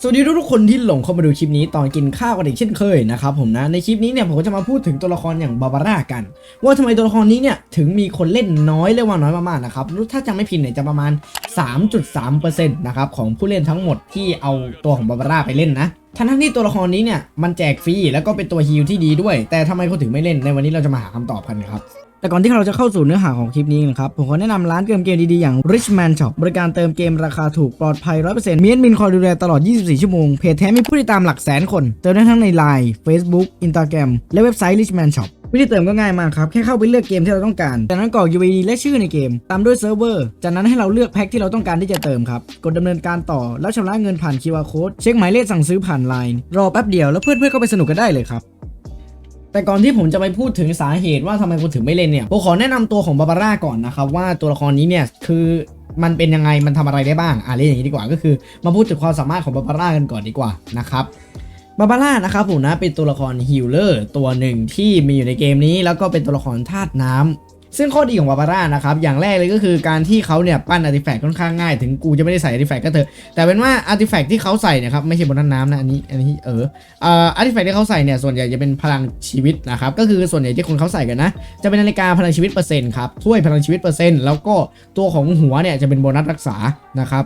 สวัสดีทุกๆคนที่หลงเข้ามาดูคลิปนี้ตอนกินข้าวกันอีกเช่นเคยนะครับผมนะในคลิปนี้เนี่ยผมก็จะมาพูดถึงตัวละครอย่างบาบาร่ากัน ว่าทำไมตัวละครนี้เนี่ยถึงมีคนเล่นน้อยเรียกว่าน้อยมากๆนะครับถ้าจำไม่ผิดเนี่ยจะประมาณ 3.3%นะครับของผู้เล่นทั้งหมดที่เอาตัวของบาบาร่าไปเล่นนะทั้งที่ตัวละครนี้เนี่ยมันแจกฟรีแล้วก็เป็นตัวฮีลที่ดีด้วย แต่ทำไมเขาถึงไม่เล่นในวันนี้เราจะมาหาคำตอบกันครับแต่ก่อนที่เราจะเข้าสู่เนื้อหาของคลิปนี้นะครับ ผมขอแนะนำร้านเติมเกมดีๆ อย่าง Richman Shop บริการเติมเกมราคาถูกปลอดภัย 100%มีแอดมินคอยดูแลตลอด 24 ชั่วโมง เพจแท้มีผู้ติดตามหลักแสนคน เติมได้ทั้งใน Line Facebook Instagram และเว็บไซต์ Richman Shop วิธีเติมก็ง่ายมากครับ แค่เข้าไปเลือกเกมที่เราต้องการ จากนั้นกรอก UID และชื่อในเกม ตามด้วยเซิร์ฟเวอร์ จากนั้นให้เราเลือกแพ็คที่เราต้องการที่จะเติมครับ กดดำเนินการต่อ แล้วชำระเงินผ่าน QR Code เช็คหมายเลขสั่งซื้อผ่าน Line รอแป๊บเดียวแล้วเพื่อนๆก็ไปสนุกกันได้เลยครับ แต่ก่อนที่ผมจะไปพูดถึงสาเหตุว่าทำไมคุณถึงไม่เล่นเนี่ยผมขอแนะนำตัวของบาบาร่าก่อนนะครับว่าตัวละครนี้เนี่ยคือมันเป็นยังไงมันทำอะไรได้บ้างอะเรียกอย่างนี้ดีกว่าก็คือ มาพูดถึงความสามารถของบาบาร่ากันก่อนดีกว่านะครับบาบาร่านะครับผมนะเป็นตัวละครฮิลเลอร์ตัวหนึ่งที่มีอยู่ในเกมนี้ แล้วก็เป็นตัวละครธาตุน้ำ ซึ่งข้อดีของบาบาร่านะครับอย่างแรกเลยก็คือการที่เขาเนี่ยปั้นอาร์ติแฟกต์ค่อนข้างง่าย ถึงกูจะไม่ได้ใส่อาร์ติแฟกต์ก็เถอะแต่เป็นว่าอาร์ติแฟกต์ที่เขาใส่เนะครับไม่ใช่บนนั้นน้ำนะอันนี้อันนี้เอออาร์ติแฟกต์ที่เขาใส่เนี่ยส่วนใหญ่จะเป็นพลังชีวิตนะครับก็คือส่วนใหญ่ที่คนเขาใส่กันนะ จะเป็นนาฬิกาพลังชีวิตเปอร์เซ็นต์ครับถ้วยพลังชีวิตเปอร์เซ็นต์แล้วก็ตัวของหัวเนี่ยจะเป็นโบนัสรักษานะครับ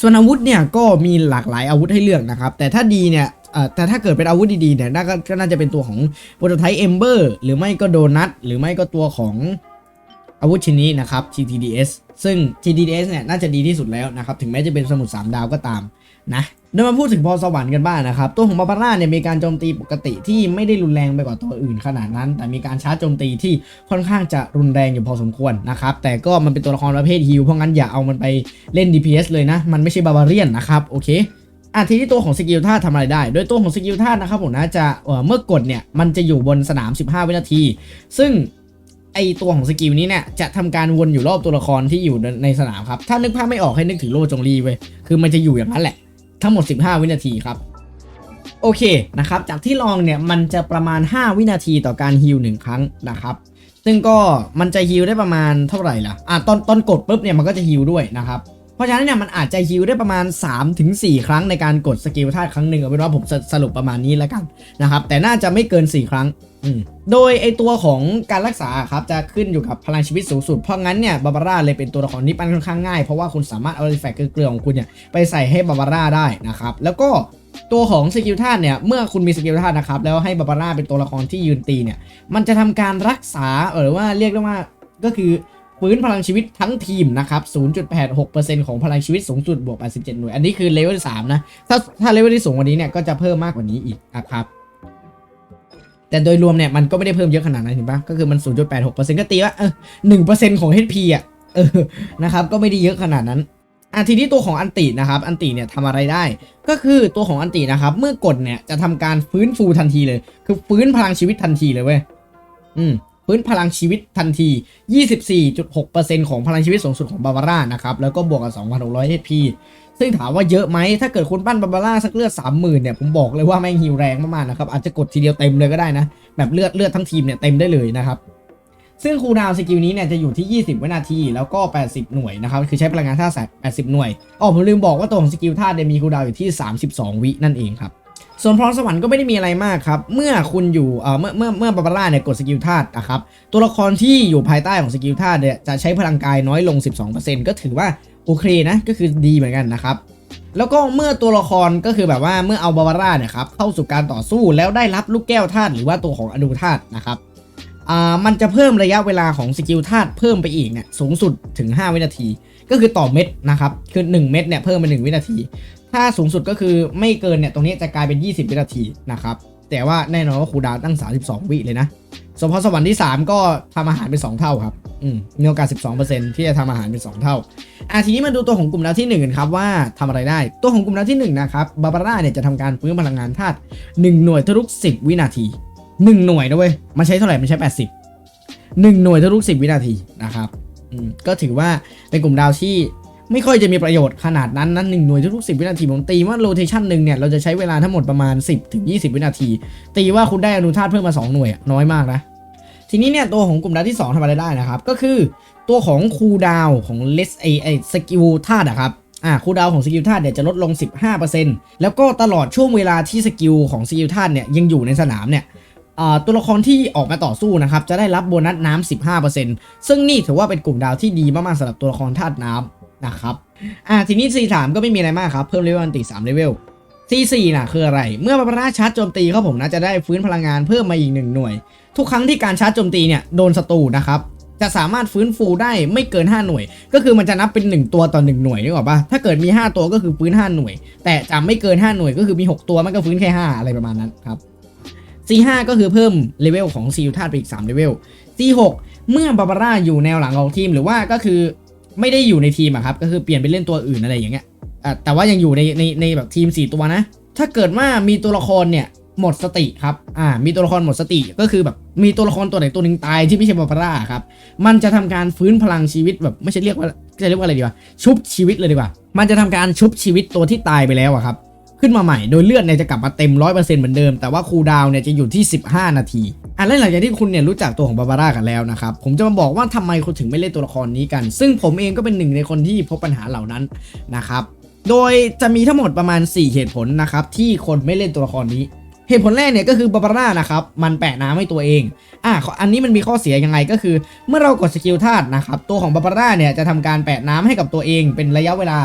ส่วนอาวุธเนี่ยก็มีหลากหลายอาวุธให้เลือกนะครับแต่ถ้าดีเนี่ย แต่ถ้าเกิดเป็นอาวุธดีๆเนี่ยน่าก็น่าจะเป็นตัวของโปรโตไทป์เอมเบอร์หรือไม่ก็โดนัทหรือไม่ก็ตัวของอาวุธชิ้นนี้นะครับ GTDS ซึ่ง GTDS เนี่ยน่าจะดีที่สุดแล้วนะครับ ถึงแม้จะเป็นสมุด 3 ดาวก็ตามนะเดี๋ยวมาพูดถึงพรสวรรค์กันบ้างนะครับ ตัวของบาบาร่าเนี่ยมีการโจมตีปกติที่ไม่ได้รุนแรงไปกว่าตัวอื่นขนาดนั้น แต่มีการชาร์จโจมตีที่ค่อนข้างจะรุนแรงอยู่พอสมควรนะครับ แต่ก็มันเป็นตัวละครประเภทฮิลเพราะงั้นอย่าเอามันไปเล่น DPS เลยนะ มันไม่ใช่บาบาเรียนนะครับ โอเค อะทีนี้ตัวของสกิลธาตุทำอะไรได้ โดยตัวของสกิลธาตุนะครับผมนะจะเเมื่อกดเนี่ยมันจะอยู่บนสนาม 15 วินาที ซึ่งไอตัวของสกิลนี้เนี่ยจะทำการวนอยู่รอบตัวละครที่อยู่ในสนามครับ ถ้านึกภาพไม่ออกให้นึกถึงโลจงรีเว้ย คือมันจะอยู่อย่างนั้นแหละ ทั้งหมด 15 วินาทีครับ โอเคนะครับ จากที่ลองเนี่ยมันจะประมาณ 5 วินาทีต่อการฮิลหนึ่งครั้งนะครับ ซึ่งก็มันจะฮิลได้ประมาณเท่าไหร่ล่ะ อะตอนตอนกดปุ๊บเนี่ยมันก็จะฮิลด้วยนะครับ เพราะฉะนั้นเนี่ยมันอาจจะฮิลได้ประมาณ 3-4 ครั้งในการกดสกิลธาตุครั้งหนึ่งเอาเป็นว่าผมสสรุปประมาณนี้แล้วกันนะครับแต่น่าจะไม่เกิน 4 ครั้งอืโดยไอตัวของการรักษาครับจะขึ้นอยู่กับพลังชีวิตสูงสุด เพราะงั้นเนี่ยบาบาร่าเลยเป็นตัวละครที่ปั้นค่อนข้างง่าย เพราะว่าคุณสามารถเอาอาร์ติแฟกต์เกลือของคุณเนี่ยไปใส่ให้บาบาร่าได้นะครับแล้วก็ตัวของสกิลธาตุเนี่ยเมื่อคุณมีสกิลธาตุนะครับแล้วให้บาบาร่าเป็นตัวละครที่ยืนตีเนี่ยมันจะทำการรักษาหรือว่าเรียกได้ว่าก็คือ ฟื้นพลังชีวิตทั้งทีมนะครับ 0.86%ของพลังชีวิตสูงสุดบวก 87 หน่วย อันนี้คือเลเวล3นะ ถ้าถ้าเลเวลที่สูงกว่านี้เนี่ยก็จะเพิ่มมากกว่านี้อีกนะครับ แต่โดยรวมเนี่ยมันก็ไม่ได้เพิ่มเยอะขนาดนั้นเห็นปะก็คือมัน 0.86%ก็ตีว่าเออ1%ของ HP อะ เออ นะครับ ก็ไม่ได้เยอะขนาดนั้นอะทีนี้ตัวของอันตินะครับ อันติเนี่ยทำอะไรได้ ก็คือตัวของอันตินะครับ เมื่อกดเนี่ยจะทำการฟื้นฟูทันทีเลย คือฟื้นพลังชีวิตทันทีเลยเว้ย อืม ฟื้นพลังชีวิตทันที 24.6%ของพลังชีวิตสูงสุดของบาบาร่านะครับ แล้วก็บวกกับ 2,600 HP ซึ่งถามว่าเยอะไหม ถ้าเกิดคุณปั้นบาบาร่าสักเลือด 30,000 เนี่ย ผมบอกเลยว่าแม่งฮิวแรงมากๆนะครับ อาจจะกดทีเดียวเต็มเลยก็ได้นะ แบบเลือดเลือดทั้งทีมเนี่ยเต็มได้เลยนะครับซึ่งคูลดาวน์สกิลนี้เนี่ยจะอยู่ที่ 20 วินาที แล้วก็ 80 หน่วยนะครับ คือใช้พลังงานท่าแส80 หน่วยอ๋อผมลืมบอกว่าตัวของสกิลท่าเนี่ยมีคูลดาวน์อยู่ที่ 32 วินั่นเองครับ ส่วนพรสวรรค์ก็ไม่ได้มีอะไรมากครับ เมื่อคุณอยู่เอ่อเมื่อเมื่อเมื่อบาบาร่าเนี่ยกดสกิลธาตุนะครับ ตัวละครที่อยู่ภายใต้ของสกิลธาตุเนี่ยจะใช้พลังกายน้อยลง 12%ก็ถือว่าโอเคนะ ก็คือดีเหมือนกันนะครับ แล้วก็เมื่อตัวละครก็คือแบบว่าเมื่อเอาบาบาร่าเนี่ยครับเข้าสู่การต่อสู้แล้วได้รับลูกแก้วธาตุหรือว่าตัวของอนูธาตุนะครับอ่ามันจะเพิ่มระยะเวลาของสกิลธาตุเพิ่มไปอีกเนี่ยสูงสุดถึง 5 วินาที ก็คือต่อเม็ดนะครับคือ 1 เม็ดเนี่ยเพิ่มเป็น1วินาที ถ้าสูงสุดก็คือไม่เกินเนี่ยตรงนี้จะกลายเป็น 20 วินาทีนะครับแต่ว่าแน่นอนว่าครูดาวตั้ง 32 วิเลยนะส่วนพรสวรรค์ที่ 3 ก็ทำอาหารเป็น 2 เท่าครับอืมมีโอกาส 12%ที่จะทำอาหารเป็น 2 เท่าอะทีนี้มาดูตัวของกลุ่มดาวที่1กันครับว่าทำอะไรได้ ตัวของกลุ่มดาวที่1นะครับบาบาร่าเนี่ยจะทำการฟื้นพลังงานธาตุ1หน่วยทุก 10 วินาที 1 หน่วยนะเว้ยมันใช้เท่าไหร่มันใช้ 80หนึ่งหน่วยทุกๆสิบวินาทีนะครับ ก็ถือว่าเป็นกลุ่มดาวที่ไม่ค่อยจะมีประโยชน์ขนาดนั้นนั้นหนึ่งหน่วยทุกๆสิบวินาทีผมตีว่าโรเทชันหนึ่งเนี่ย เราจะใช้เวลาทั้งหมดประมาณ 10ถึง20 วินาที ตีว่าคุณได้อนุธาตุเพิ่มมา 2 หน่วยน้อยมากนะ ทีนี้เนี่ย ตัวของกลุ่มดาวที่ 2ทำอะไรได้นะครับ ก็คือตัวของคูดาวของเลสไอไอสกิลธาตุอะครับอ่าคูดาวของสกิลธาตุเนี่ยจะลดลง 15%แล้วก็ตลอดช่วงเวลาที่สกิลของสกิลธาตุเนี่ยยังอยู่ในสนามเนี่ย ตัวละครที่ออกมาต่อสู้นะครับจะได้รับโบนัสน้ำ15%ซึ่งนี่ถือว่าเป็นกลุ่มดาวที่ดีมากๆสำหรับตัวละครธาตุน้ำนะครับอ่าทีนี้ C3 ก็ไม่มีอะไรมากครับ เพิ่มเลเวลอันติ3เลเวล C4 น่ะคืออะไร เมื่อบาบาร่าชาร์จโจมตีครับผมนะจะได้ฟื้นพลังงานเพิ่มมาอีกหนึ่งหน่วย ทุกครั้งที่การชาร์จโจมตีเนี่ยโดนศัตรูนะครับจะสามารถฟื้นฟูได้ไม่เกิน 5 หน่วย ก็คือมันจะนับเป็น 1 ตัวต่อ 1 หน่วยนึกออกปะถ้าเกิดมี 5 ตัวก็คือฟื้น 5 หน่วย แต่จะไม่เกิน 5 หน่วยก็คือมี 6 ตัวมันก็ฟื้นแค่ 5 อะไรประมาณนั้นครับ C5 ก็คือเพิ่มเลเวลของซีลธาตุไปอีก3เลเวล C6 เมื่อบาบาร่าอยู่แนวหลังของทีมหรือว่าก็คือไม่ได้อยู่ในทีมอะครับก็คือเปลี่ยนไปเล่นตัวอื่นอะไรอย่างเงี้ยแต่ว่ายังอยู่ในในในแบบทีม 4 ตัวนะ ถ้าเกิดว่ามีตัวละครเนี่ยหมดสติครับ อ่า มีตัวละครหมดสติก็คือแบบมีตัวละครตัวไหนตัวหนึ่งตายที่ไม่ใช่บาบาร่าครับ มันจะทำการฟื้นพลังชีวิตแบบไม่ใช่เรียกว่าจะเรียกว่าอะไรดีวะ ชุบชีวิตเลยดีกว่า มันจะทำการชุบชีวิตตัวที่ตายไปแล้วอะครับ ขึ้นมาใหม่โดยเลือดเนี่ยจะกลับมาเต็ม 100%เหมือนเดิม แต่ว่าคูดาวเนี่ยจะอยู่ที่ 15 นาทีอะแล้วหลังจากที่คุณเนี่ยรู้จักตัวของบาบาร่ากันแล้วนะครับ ผมจะมาบอกว่าทำไมคุณถึงไม่เล่นตัวละครนี้กัน ซึ่งผมเองก็เป็นหนึ่งในคนที่พบปัญหาเหล่านั้นนะครับ โดยจะมีทั้งหมดประมาณ 4 เหตุผลนะครับที่คนไม่เล่นตัวละครนี้เหตุผลแรกเนี่ยก็คือบาบาร่านะครับ มันแปะน้ำให้ตัวเอง อะอันนี้มันมีข้อเสียยังไงก็คือ เมื่อเรากดสกิลธาตุนะครับ ตัวของบาบาร่าเนี่ยจะทำการแปะน้ำให้กับตัวเองเป็นระยะเวลา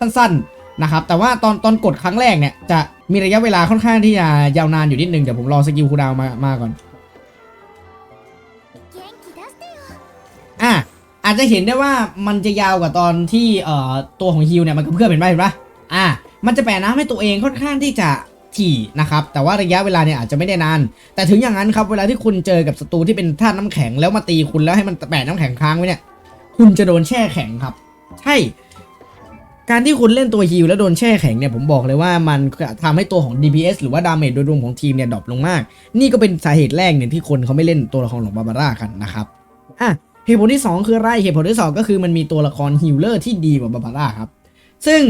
สั้นๆ นะครับแต่ว่าตอนตอนกดครั้งแรกเนี่ยจะมีระยะเวลาค่อนข้างที่จะยาวนานอยู่นิดนึงเดี๋ยวผมรอสกิลคูดาวมามาก่อนอะอาจจะเห็นได้ว่ามันจะยาวกว่าตอนที่เอ่อตัวของฮิวเนี่ยมันกระเพื่อมเห็นไหมเห็นปะอะมันจะแปะน้ำให้ตัวเองค่อนข้างที่จะถี่นะครับแต่ว่าระยะเวลาเนี่ยอาจจะไม่ได้นาน แต่ถึงอย่างนั้นครับเวลาที่คุณเจอกับศัตรูที่เป็นธาตุน้ำแข็งแล้วมาตีคุณแล้วให้มันแปะน้ำแข็งค้างไว้เนี่ย คุณจะโดนแช่แข็งครับ ใช่ การที่คุณเล่นตัวฮิลแล้วโดนแช่แข็งเนี่ยผมบอกเลยว่ามันทำให้ตัวของ DPS หรือว่าดาเมจโดยรวมของทีมเนี่ยดรอปลงมาก นี่ก็เป็นสาเหตุแรกเนี่ยที่คนเขาไม่เล่นตัวละครของบาบาร่ากันนะครับอะเหตุผลที่ 2 คืออะไรเหตุผลที่ 2 ก็คือมันมีตัวละครฮิลเลอร์ที่ดีกว่าบาบาร่าครับ ซึ่ง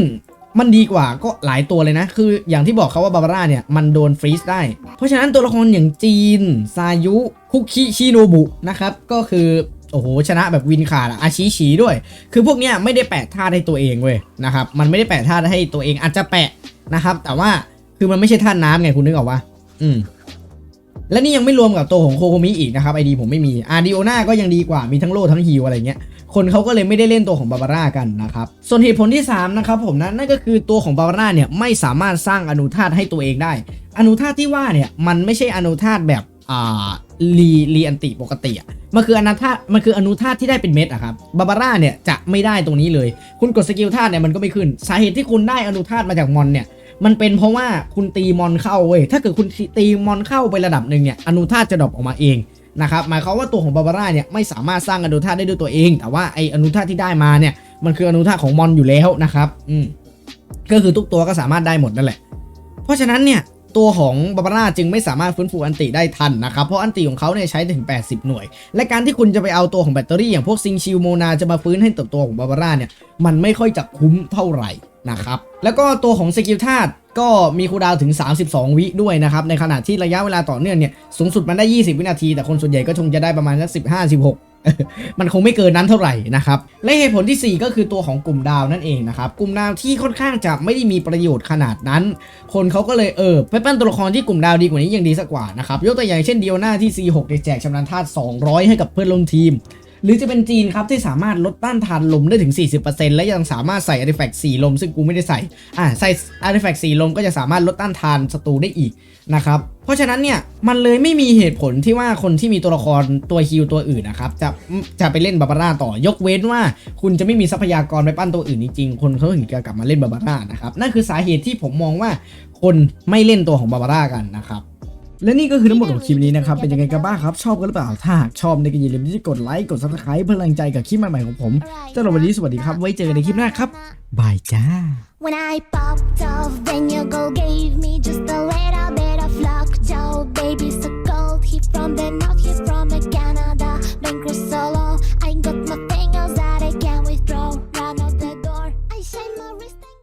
มันดีกว่าก็หลายตัวเลยนะ คืออย่างที่บอกเขาว่าบาบาร่าเนี่ยมันโดนฟรีซได้ เพราะฉะนั้นตัวละครอย่างจีน ซายุ คุคิชิโนบุนะครับ ก็คือ โอ้โหชนะแบบวินขาดอะอาชิชีด้วย คือพวกเนี้ยไม่ได้แปะท่าให้ตัวเองเว้ยนะครับมันไม่ได้แปะท่าให้ตัวเองอาจจะแปะนะครับ แต่ว่าคือมันไม่ใช่ท่าน้ำไงคุณนึกออกปะอืมและนี่ยังไม่รวมกับตัวของโคโคมิอีกนะครับไอดีผมไม่มีอาร์ดิโอนาก็ยังดีกว่ามีทั้งโล่ทั้งฮิวอะไรเงี้ยคนเขาก็เลยไม่ได้เล่นตัวของบาบาร่ากันนะครับ ส่วนเหตุผลที่ 3 นะครับผมนะนั่นก็คือตัวของบาบาร่าเนี่ยไม่สามารถสร้างอนุธาตุให้ตัวเองได้ อนุธาตุที่ว่าเนี่ยมันไม่ใช่อนุธาตแบบอ่า รีรีอันติปกติอะมันคืออนุธาตุมันคืออนุธาตุที่ได้เป็นเม็ดอะครับบาบาร่าเนี่ยจะไม่ได้ตรงนี้เลย คุณกดสกิลธาตุเนี่ยมันก็ไม่ขึ้น สาเหตุที่คุณได้อนุธาตุมาจากมอนเนี่ยมันเป็นเพราะว่าคุณตีมอนเข้าเว้ยถ้าเกิดคุณตีมอนเข้าไประดับหนึ่งเนี่ยอนุธาตุจะดรอปออกมาเองนะครับหมายความว่าตัวของบาบาร่าเนี่ยไม่สามารถสร้างอนุธาตุได้ด้วยตัวเอง แต่ว่าไออนุธาตุที่ได้มาเนี่ยมันคืออนุธาตุของมอนอยู่แล้วนะครับอืมก็คือทุกตัวก็สามารถได้หมดนั่นแหละ เพราะฉะนั้นเนี่ย ตัวของบาบาร่าจึงไม่สามารถฟื้นฟูอันติได้ทันนะครับ เพราะอันติของเขาเนี่ยใช้ถึง 80 หน่วย และการที่คุณจะไปเอาตัวของแบตเตอรี่อย่างพวกซิงชิลโมนาจะมาฟื้นให้ตัวตัวของบาบาร่าเนี่ยมันไม่ค่อยจะคุ้มเท่าไหร่นะครับแล้วก็ตัวของสกิลธาตุก็มีคูดาวถึง 32 วิด้วยนะครับ ในขณะที่ระยะเวลาต่อเนื่องเนี่ยสูงสุดมันได้ 20 วินาที แต่คนส่วนใหญ่ก็คงจะได้ประมาณสัก15 16 มันคงไม่เกินนั้นเท่าไหร่นะครับและเหตุผลทีสี่ 4 ก็คือตัวของกลุ่มดาวนั่นเองนะครับกลุ่มดาวที่ค่อนข้างจะไม่ได้มีประโยชน์ขนาดนั้น คนเขาก็เลยเออไปปั้นตัวละครที่กลุ่มดาวดีกว่านี้ยังดีสักกว่านะครับยกตัวอย่างเช่นเดียวหน้าที่ C6 ได้แจกชำนาญธาตุ200 ให้กับเพื่อนร่วมทีม หรือจะเป็นจีนครับที่สามารถลดต้านทานลมได้ถึง 40%และยังสามารถใส่อาร์ติแฟกต์4ลม ซึ่งกูไม่ได้ใส่อ่าใส่อาร์ติแฟกต์4ลมก็จะสามารถลดต้านทานศัตรูได้อีกนะครับเพราะฉะนั้นเนี่ยมันเลยไม่มีเหตุผลที่ว่าคนที่มีตัวละครตัวฮิลตัวอื่นนะครับจะจะไปเล่นบาบาร่าต่อยกเว้นว่า คุณจะไม่มีทรัพยากรไปปั้นตัวอื่นจริงๆคนเขาถึงจะกลับมาเล่นบาบาร่านะครับนั่นคือสาเหตุที่ผมมองว่าคนไม่เล่นตัวของบาบาร่ากันนะครับ และนี่ก็คือทั้งหมดของคลิปนี้นะครับ เป็นยังไงกันบ้างครับ ชอบกันหรือเปล่า ถ้าชอบในี่ยก็อย่าลืมที่จะกดไลค์ กดซับสไครป์เพื่อแรงใจกับคลิปใหม่ๆของผมสำหรับวันนี้สวัสดีครับ ไว้เจอกันในคลิปหน้าครับบายจ้า From the north, he from the Canada. Been cruising.